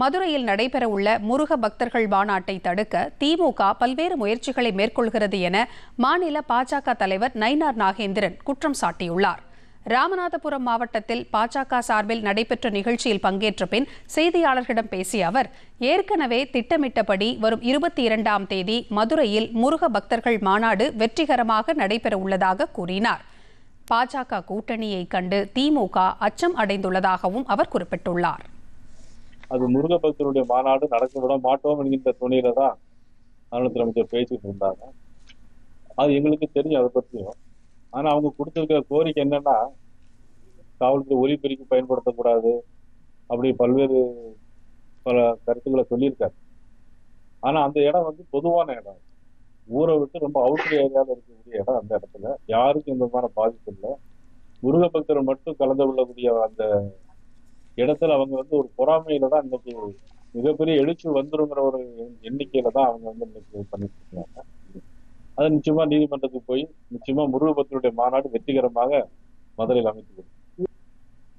மதுரையில் நடைபெறவுள்ள முருக பக்தர்கள் மாநாட்டை தடுக்க திமுக பல்வேறு முயற்சிகளை மேற்கொள்கிறது என மாநில பாஜக தலைவர் நயினார் நாகேந்திரன் குற்றம் சாட்டியுள்ளார். ராமநாதபுரம் மாவட்டத்தில் பாஜக சார்பில் நடைபெற்ற நிகழ்ச்சியில் பங்கேற்ற பின் செய்தியாளர்களிடம் பேசிய அவர் ஏற்கனவே திட்டமிட்டபடி வரும் இருபத்தி இரண்டாம் தேதி மதுரையில் முருக பக்தர்கள் மாநாடு வெற்றிகரமாக நடைபெறவுள்ளதாக கூறினார். பாஜக கூட்டணியை கண்டு திமுக அச்சம் அடைந்துள்ளதாகவும் அவர் குறிப்பிட்டுள்ளார். அது முருக பக்தருடைய மாநாடு நடக்க விட மாட்டோம் என்கின்ற துணையில தான் மாநிலத்தில் அமைச்சர் பேசிட்டு இருந்தாங்க. அது எங்களுக்கு தெரியும் அதை பற்றியும் ஆனா அவங்க கொடுத்துருக்க கோரிக்கை என்னன்னா காவல்துறை ஒலிபெருக்கி பயன்படுத்தக்கூடாது அப்படி பல்வேறு பல கருத்துக்களை சொல்லியிருக்காரு. ஆனா அந்த இடம் வந்து பொதுவான இடம். ஊரை விட்டு ரொம்ப அவுட்டர் ஏரியாவில் இருக்கக்கூடிய இடம் அந்த இடத்துல. யாருக்கும் இந்த மாதிரி பாதிப்பு இல்லை. முருக பக்தர் மட்டும் கலந்து கொள்ளக்கூடிய அந்த இடத்துல அவங்க வந்து ஒரு பொறாமையில தான் இன்னைக்கு மிகப்பெரிய எழுச்சி வந்துருங்கிற ஒரு எண்ணிக்கையில தான் அவங்க வந்து இன்னைக்கு பண்ணிட்டு இருக்காங்க. அது நிச்சயமா நீதிமன்றத்துக்கு போய் நிச்சயமா முருகபக்தருடைய மாநாடு வெற்றிகரமாக மதுரையில் அமைத்து கொடுக்கும்